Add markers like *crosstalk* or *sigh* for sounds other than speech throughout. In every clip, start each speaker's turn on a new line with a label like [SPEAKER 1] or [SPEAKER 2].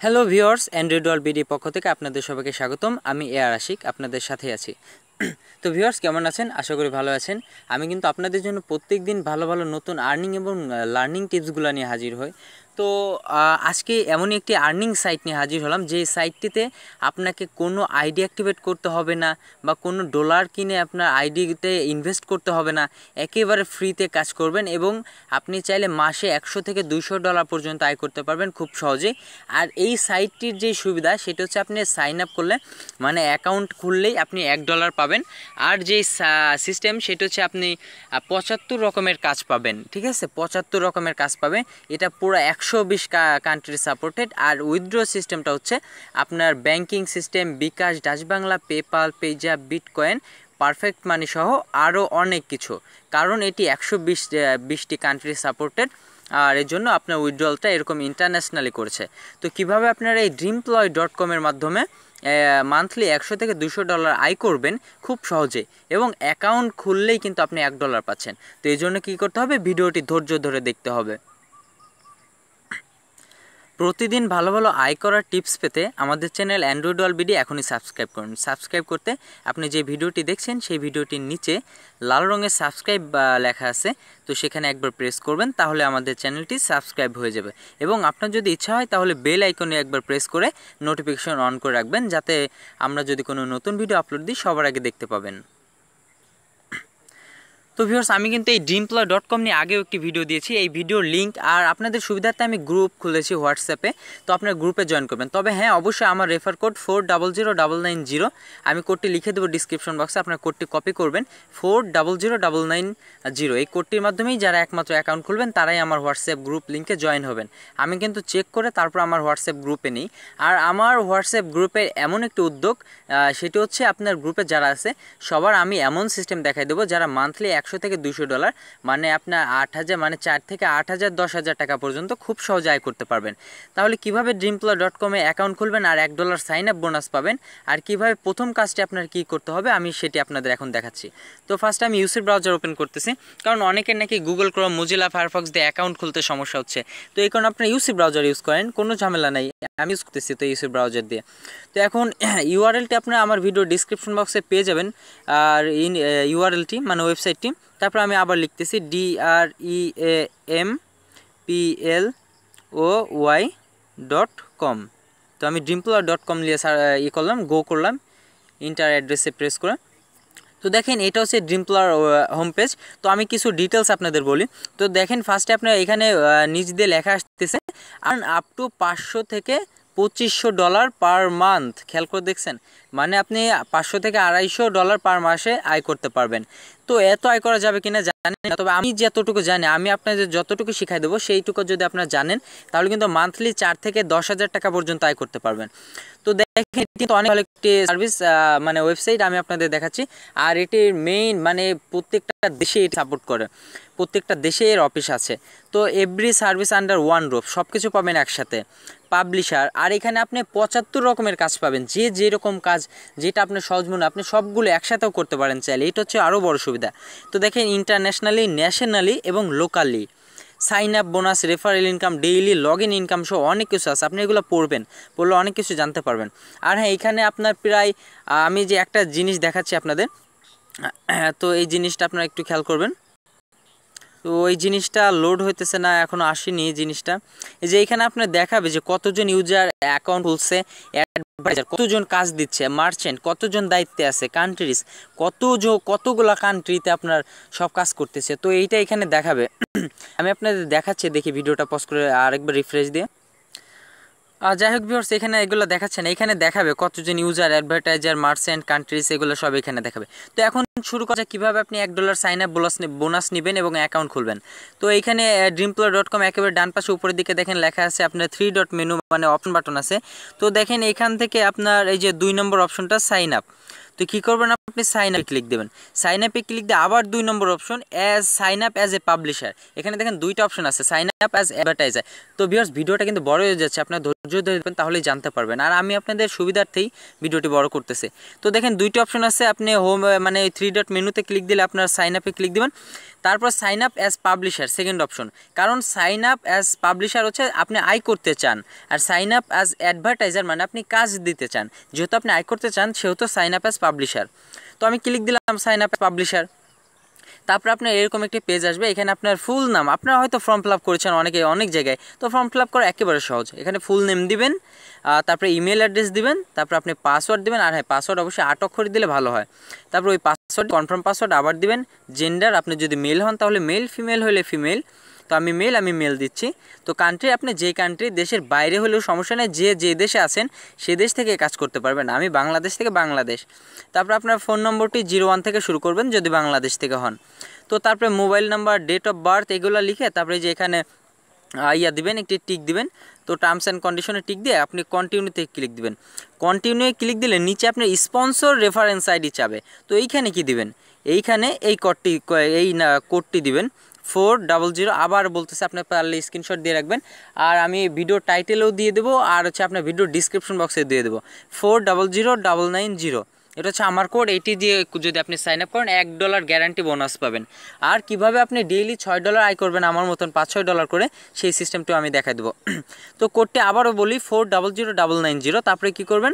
[SPEAKER 1] Hello viewers Android Wall BD পক্ষ থেকে আপনাদের সবাইকে স্বাগতম। আমি এ আর আশিক, আপনাদের সাথে আছি। *clears throat* তো ভিওর্স কেমন আছেন? আশা করি ভালো আছেন। আমি কিন্তু আপনাদের জন্য প্রত্যেক দিন ভালো ভালো নতুন আর্নিং এবং লার্নিং টিপসগুলো নিয়ে হাজির হই। তো আজকে এমনই একটি আর্নিং সাইট নিয়ে হাজির হলাম, যে সাইটটিতে আপনাকে কোনো আইডি অ্যাক্টিভেট করতে হবে না বা কোনো ডলার কিনে আপনার আইডিতে ইনভেস্ট করতে হবে না। একেবারে ফ্রিতে কাজ করবেন এবং আপনি চাইলে মাসে একশো থেকে দুইশো ডলার পর্যন্ত আয় করতে পারবেন খুব সহজেই। আর এই সাইটটির যে সুবিধা, সেটা হচ্ছে আপনি সাইন আপ করলে মানে অ্যাকাউন্ট খুললেই আপনি এক ডলার পাবেন। আর যে সিস্টেম সেটা হচ্ছে আপনি পঁচাত্তর রকমের কাজ পাবেন, ঠিক আছে? পঁচাত্তর রকমের কাজ পাবেন। এটা পুরো একশো একশো বিশ কান্ট্রি সাপোর্টেড আর উইথড্র সিস্টেমটা হচ্ছে আপনার banking system bKash Dutch Bangla PayPal Payza bitcoin Perfect Money সহ আরও অনেক কিছু। কারণ এটি একশো বিশ বিশটি কান্ট্রি সাপোর্টেড আর এর জন্য আপনার উইথড্রলটা এরকম ইন্টারন্যাশনালি করেছে। তো কীভাবে আপনারা এই ড্রিমপ্লয় ডট কমের মাধ্যমে মান্থলি একশো থেকে দুশো ডলার আয় করবেন? খুব সহজে। এবং অ্যাকাউন্ট খুললেই কিন্তু আপনি এক ডলার পাচ্ছেন। তো এই জন্য কী করতে হবে? ভিডিওটি ধৈর্য ধরে দেখতে হবে। প্রতিদিন ভালো ভালো আয় করার টিপস পেতে আমাদের চ্যানেল অ্যান্ড্রয়েড ওয়াল বিডি এখনই সাবস্ক্রাইব করুন। সাবস্ক্রাইব করতে আপনি যে ভিডিওটি দেখছেন, সেই ভিডিওটির নিচে লাল রঙের সাবস্ক্রাইব লেখা আছে। তো সেখানে একবার প্রেস করবেন, তাহলে আমাদের চ্যানেলটি সাবস্ক্রাইব হয়ে যাবে। এবং আপনার যদি ইচ্ছা হয়, তাহলে বেল আইকনে একবার প্রেস করে নোটিফিকেশন অন করে রাখবেন, যাতে আমরা যদি কোনো নতুন ভিডিও আপলোড দিই, সবার আগে দেখতে পাবেন। তো ভিউয়ার্স আমি কিন্তু এই ড্রিমপ্লয় ডট কম নিয়ে আগেও একটি ভিডিও দিয়েছি। এই ভিডিওর লিঙ্ক আর আপনাদের সুবিধার্থে আমি গ্রুপ খুলেছি হোয়াটসঅ্যাপে তো আপনার গ্রুপে জয়েন করবেন। তবে হ্যাঁ অবশ্যই আমার refer code four double zero double nine zero আমি কোডটি লিখে দেবো ডিসক্রিপশন বক্সে আপনার কোডটি কপি করবেন। Four double zero double nine zero এই কোডটির মাধ্যমেই যারা একমাত্র অ্যাকাউন্ট খুলবেন, তারাই আমার হোয়াটসঅ্যাপ গ্রুপ লিঙ্কে জয়েন হবেন। আমি কিন্তু চেক করে তারপর আমার হোয়াটসঅ্যাপ গ্রুপে নিই। আর আমার হোয়াটসঅ্যাপ গ্রুপের এমন একটি উদ্যোগ সেটি হচ্ছে আপনার গ্রুপে যারা আছে, সবার আমি এমন সিস্টেম দেখাই দেবো যারা মান্থলি এক একশো থেকে দুশো ডলার মানে আপনার আট হাজার মানে চার থেকে আট হাজার, দশ হাজার টাকা পর্যন্ত খুব সহজে আয় করতে পারবেন। তাহলে কীভাবে ড্রিমপ্লা ডট কমে অ্যাকাউন্ট খুলবেন আর এক ডলার সাইন আপ বোনাস পাবেন? আর কীভাবে প্রথম কাজটি আপনার কি করতে হবে? আমি সেটি আপনাদের এখন দেখাচ্ছি। তো ফার্স্ট আমি ইউসি ব্রাউজার ওপেন করতেছি, কারণ অনেকের নাকি গুগল ক্রোম মুজিলা ফায়ারফক্স দিয়ে অ্যাকাউন্ট খুলতে সমস্যা হচ্ছে। তো এই কারণে আপনার ইউসি ব্রাউজার ইউজ করেন, কোনো ঝামেলা নেই, আমি ইউজ করতেছি তো ইউসি ব্রাউজার দিয়ে। তো এখন *clears throat* ইউআরএলটি আপনার আমার ভিডিও ডিসক্রিপশন বক্সে পেয়ে যাবেন, আর ইন ইউআরএলটি মানে ওয়েবসাইটটি তারপর আমি আবার লিখতেছি D R E A M P L O Y dot com তো আমি ড্রিমপ্লার ডট কম নিয়ে ই করলাম গো করলাম ইন্টার অ্যাড্রেসে প্রেস করে। তো দেখেন, এটা হচ্ছে ড্রিমপ্লার হোম পেজ তো আমি কিছু ডিটেলস আপনাদের বলি। তো দেখেন ফার্স্টে আপনার এখানে নিজ দিয়ে লেখা আসতেছে আর আপ টু পাঁচশো থেকে পঁচিশশো ডলার পার মান্থ খেয়াল করে দেখছেন? মানে আপনি পাঁচশো থেকে আড়াইশো ডলার পার মাসে আয় করতে পারবেন। তো এত আয় করা যাবে কিনা জানি না, তবে আমি যতটুকু জানি, আমি আপনাদের যতটুকু শিখাই দেবো, সেইটুকু যদি আপনারা জানেন, তাহলে কিন্তু মান্থলি চার থেকে দশ হাজার টাকা পর্যন্ত আয় করতে পারবেন। তো দেখেন কিন্তু অনেক ভালো একটি সার্ভিস মানে ওয়েবসাইট আমি আপনাদের দেখাচ্ছি, আর এটির মেইন মানে প্রত্যেকটা দেশে এটি সাপোর্ট করে। প্রত্যেকটা দেশে এর অফিস আছে। তো every service under one roof সব কিছু পাবেন একসাথে। পাবলিশার আর এখানে আপনি পঁচাত্তর রকমের কাজ পাবেন। যে যেরকম কাজ, যেটা আপনি সহজ মনে, আপনি সবগুলো একসাথেও করতে পারেন চাইলে। এটা হচ্ছে আরও বড় সুবিধা। তো দেখেন ইন্টারন্যাশনালি ন্যাশনালি এবং locally sign up bonus referral income daily log in income সহ অনেক কিছু আছে। আপনি এগুলো পড়বেন, পড়লে অনেক কিছু জানতে পারবেন। আর হ্যাঁ এখানে আপনার প্রায় আমি যে একটা জিনিস দেখাচ্ছি আপনাদের তো এই জিনিসটা আপনারা একটু খেয়াল করবেন। তো ওই জিনিসটা লোড হইতেছে না এখনও আসেনি এই জিনিসটা। এই যে এখানে আপনার দেখাবে যে কতজন ইউজার অ্যাকাউন্ট খুলছে কতজন কাজ দিচ্ছে মার্চেন্ট কতজন দায়িত্বে আছে কান্ট্রিজ কত কতগুলা কান্ট্রিতে আপনার সব কাজ করতেছে? তো এইটা এখানে দেখাবে। *clears throat* আমি আপনাদের দেখাচ্ছি, দেখি ভিডিওটা পজ করে আরেকবার রিফ্রেশ দিয়ে। যাই হোক ভিউর্স এখানে এগুলো দেখাচ্ছে না। এখানে দেখাবে কতজন ইউজার অ্যাডভার্টাইজার মার্চেন্ট কান্ট্রিজ এগুলো সব এখানে দেখাবে। তো এখন শুরু করা কীভাবে আপনি এক dollar sign up bonus bonus নেবেন এবং অ্যাকাউন্ট খুলবেন। তো এইখানে ড্রিমপ্লার ডট কম একেবারে ডান পাশে উপরের দিকে দেখেন লেখা আছে আপনার থ্রি ডট মেনু মানে অপশন বাটন আছে। তো দেখেন এখান থেকে আপনার এই যে দুই নম্বর অপশনটা সাইন আপ তো কী করবেন আপনি? সাইন আপে ক্লিক দেবেন। সাইন আপে ক্লিক দিয়ে আবার দুই number option as sign up as a publisher এখানে দেখেন দুইটা অপশন আছে সাইন আপ অ্যাজ অ্যাডভার্টাইজার তো ভিউয়ার্স ভিডিওটা কিন্তু বড় হয়ে যাচ্ছে, আপনার ধৈর্য ধরবেন তাহলেই জানতে পারবেন। আর আমি আপনাদের সুবিধার্থেই ভিডিওটি বড় করতেছি। তো দেখেন দুইটা অপশন আছে, আপনি হোম মানে থ্রি ডট মেনুতে ক্লিক দিলে আপনার সাইন আপে ক্লিক দেবেন। তারপর sign up as publisher second option কারণ সাইন আপ অ্যাজ পাবলিশার হচ্ছে আপনি আয় করতে চান। আর সাইন আপ অ্যাজ অ্যাডভার্টাইজার মানে আপনি কাজ দিতে চান। যেহেতু আপনি আয় করতে চান, সেহেতু সাইন আপ অ্যাজ পাবলিশার তো আমি ক্লিক দিলাম সাইন আপ পাবলিশার তারপর আপনার এরকম একটি পেজ আসবে, এখানে আপনার ফুল নাম। আপনারা হয়তো ফর্ম ফিল আপ করেছেন অনেকে, অনেক জায়গায়। তো ফর্ম ফিল আপ করা একেবারে সহজ। এখানে ফুল নেম দিবেন তারপরে ইমেল অ্যাড্রেস দিবেন, তারপর আপনি পাসওয়ার্ড দিবেন, আর হ্যাঁ পাসওয়ার্ড অবশ্যই আট অক্ষরে দিলে ভালো হয়। তারপর ওই পাসওয়ার্ড কনফার্ম পাসওয়ার্ড আবার দিবেন। জেন্ডার আপনি যদি মেল হন, তাহলে মেল ফিমেল হলে ফিমেল তো আমি মেল আমি মেল দিচ্ছি। তো কান্ট্রি আপনি যে কান্ট্রি দেশের বাইরে হলেও সমস্যা নেই, যে যে দেশে আছেন, সে দেশ থেকে কাজ করতে পারবেন। আমি বাংলাদেশ থেকে বাংলাদেশ। তারপর আপনার ফোন নম্বরটি জিরো ওয়ান থেকে শুরু করবেন, যদি বাংলাদেশ থেকে হন। তো তারপরে mobile number date of birth এগুলো লিখে, তারপরে যে এখানে ইয়া দিবেন, একটি টিক দিবেন। তো টার্মস অ্যান্ড কন্ডিশনে টিক দিয়ে আপনি কন্টিনিউতে ক্লিক দিবেন। কন্টিনিউয়ে ক্লিক দিলে নিচে আপনি স্পন্সর রেফারেন্স আইডি চাবে। তো এইখানে কি দিবেন? এইখানে এই কোডটি এই কোডটি দিবেন। ফোর ডাবল জিরো আবার বলতেছে আপনি পারলে স্ক্রিনশট দিয়ে রাখবেন। আর আমি ভিডিও টাইটেলেও দিয়ে দেবো, আর হচ্ছে আপনার ভিডিও ডিসক্রিপশন বক্সে দিয়ে দেবো। Four double zero double nine zero এটা হচ্ছে আমার কোড এইটি দিয়ে যদি আপনি সাইন আপ করেন, এক ডলার গ্যারান্টি বোনাস পাবেন। আর কীভাবে আপনি ডেইলি ছয় ডলার আয় করবেন, আমার মতন পাঁচ ছয় ডলার করে, সেই সিস্টেমটিও আমি দেখাই দেবো। তো কোডটি আবারও বলি four double zero double nine zero তারপরে কী করবেন?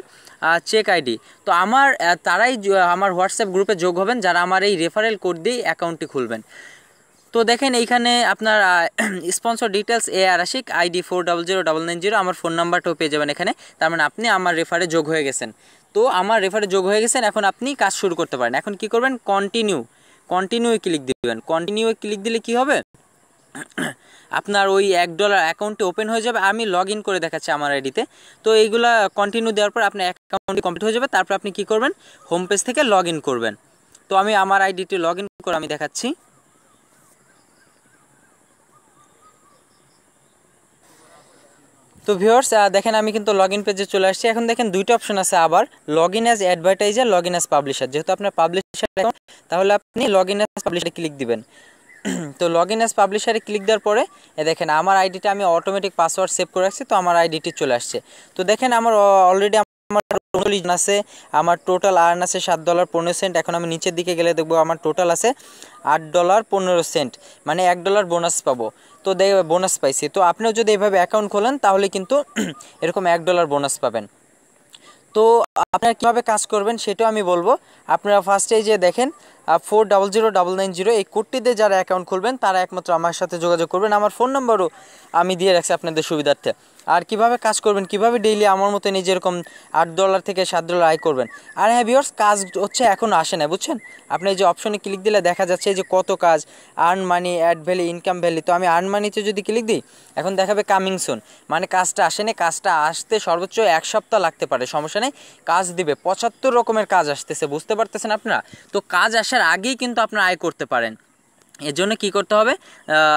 [SPEAKER 1] চেক আইডি তো আমার তারাই আমার হোয়াটসঅ্যাপ গ্রুপে যোগ হবেন, যারা আমার এই রেফারেল কোড দিয়েই অ্যাকাউন্টটি খুলবেন। তো দেখেন এইখানে আপনার sponsor details A R Ashik ID four double zero double nine zero আমার ফোন নাম্বারটাও পেয়ে যাবেন এখানে। তার মানে আপনি আমার রেফারে যোগ হয়ে গেছেন। তো আমার রেফারে যোগ হয়ে গেছেন, এখন আপনি কাজ শুরু করতে পারেন। এখন কি করবেন? কন্টিনিউ কন্টিনিউ ক্লিক দিবেন। কন্টিনিউ ক্লিক দিলে কি হবে? *clears throat* আপনার ওই এক ডলার অ্যাকাউন্টে ওপেন হয়ে যাবে। আমি লগ ইন করে দেখাচ্ছি আমার আইডিতে তো। এইগুলা কন্টিনিউ দেওয়ার পর আপনার অ্যাকাউন্টটি কমপ্লিট হয়ে যাবে। তারপর আপনি কি করবেন? হোম পেজ থেকে লগ ইন করবেন। তো আমি আমার আইডিটি লগ ইন করে আমি দেখাচ্ছি। তো ভিউয়ার্স দেখেন আমি কিন্তু লগ ইন পেজে চলে আসছি। এখন দেখেন দুইটা অপশন আছে আবার। Log in as advertiser log in as publisher যেহেতু আপনার পাবলিশার অ্যাকাউন্ট তাহলে আপনি লগ ইন অ্যাজ পাবলিশারে ক্লিক দিবেন। *clears throat* তো লগ ইন অ্যাজ পাবলিশারে ক্লিক দেওয়ার পরে, এ দেখেন আমার আইডিটা আমি অটোমেটিক পাসওয়ার্ড সেভ করে রাখছি, তো আমার আইডিটি চলে আসছে। তো দেখেন আমার অলরেডি আমার উনচল্লিশ আছে, আমার টোটাল আর্ন আছে সাত ডলার পনেরো সেন্ট এখন আমি নিচের দিকে গেলে দেখব আমার টোটাল আছে আট ডলার পনেরো সেন্ট মানে এক ডলার বোনাস পাবো। তো বোনাস পাইছি। তো আপনিও যদি এভাবে অ্যাকাউন্ট খোলেন, তাহলে কিন্তু *clears throat* এরকম এক ডলার বোনাস পাবেন। তো আপনারা কীভাবে কাজ করবেন, সেটাও আমি বলব। আপনারা ফার্স্টে যে দেখেন four double zero double nine zero এই কোডটিতে যারা অ্যাকাউন্ট খুলবেন, তারা একমাত্র আমার সাথে যোগাযোগ করবেন। আমার ফোন নম্বরও আমি দিয়ে রাখছি আপনাদের সুবিধার্থে। আর কীভাবে কাজ করবেন, কীভাবে ডেইলি আমার মতো নিজে এরকম আট ডলার থেকে সাত ডলার আয় করবেন। আর হ্যাঁ ভিওর্স কাজ হচ্ছে এখন আসে না, বুঝছেন? আপনি এই যে অপশনে ক্লিক দিলে দেখা যাচ্ছে যে কত কাজ earn money ad valley income valley তো আমি আর্ন মানিতে যদি ক্লিক দিই, এখন দেখাবে কামিং সুন মানে কাজটা আসেনি কাজটা আসতে সর্বোচ্চ এক সপ্তাহ লাগতে পারে, সমস্যা নেই, কাজ দিবে। পঁচাত্তর রকমের কাজ আসতেছে, বুঝতে পারতেছেন আপনারা? তো কাজ আসার আগেই কিন্তু আপনারা আয় করতে পারেন। এর জন্য কী করতে হবে?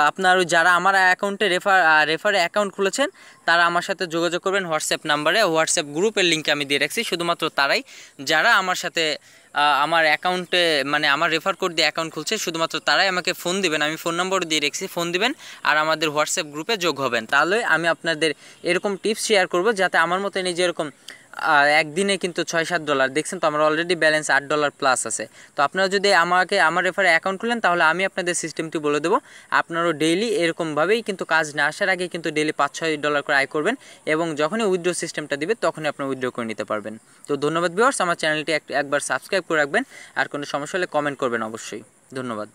[SPEAKER 1] আপনার যারা আমার অ্যাকাউন্টে রেফার রেফারে অ্যাকাউন্ট খুলেছেন, তারা আমার সাথে যোগাযোগ করবেন হোয়াটসঅ্যাপ নাম্বারে হোয়াটসঅ্যাপ গ্রুপের লিঙ্কে আমি দিয়ে রাখছি। শুধুমাত্র তারাই, যারা আমার সাথে আমার অ্যাকাউন্টে মানে আমার রেফার কোড দিয়ে অ্যাকাউন্ট খুলছে, শুধুমাত্র তারাই আমাকে ফোন দিবেন। আমি ফোন নম্বর দিয়ে রেখেছি ফোন দিবেন আর আমাদের হোয়াটসঅ্যাপ গ্রুপে যোগ হবেন। তাহলে আমি আপনাদের এরকম টিপস শেয়ার করব, যাতে আমার মতো নিজে এরকম একদিনে কিন্তু ছয় সাত ডলার দেখছেন তো, আমার অলরেডি ব্যালেন্স আট ডলার প্লাস আছে। তো আপনারা যদি আমাকে, আমার রেফারে অ্যাকাউন্ট খুলেন, তাহলে আমি আপনাদের সিস্টেমটি বলে দেবো। আপনারও ডেইলি এরকমভাবেই কিন্তু কাজ না আসার আগে কিন্তু ডেইলি পাঁচ ছয় ডলার করে আয় করবেন এবং যখনই উইথড্র সিস্টেমটা দিবে, তখনই আপনার উইথড্র করে নিতে পারবেন। তো ধন্যবাদ ভিওর্স আমার চ্যানেলটি একবার সাবস্ক্রাইব করে রাখবেন। আর কোনো সমস্যা হলে কমেন্ট করবেন অবশ্যই। ধন্যবাদ।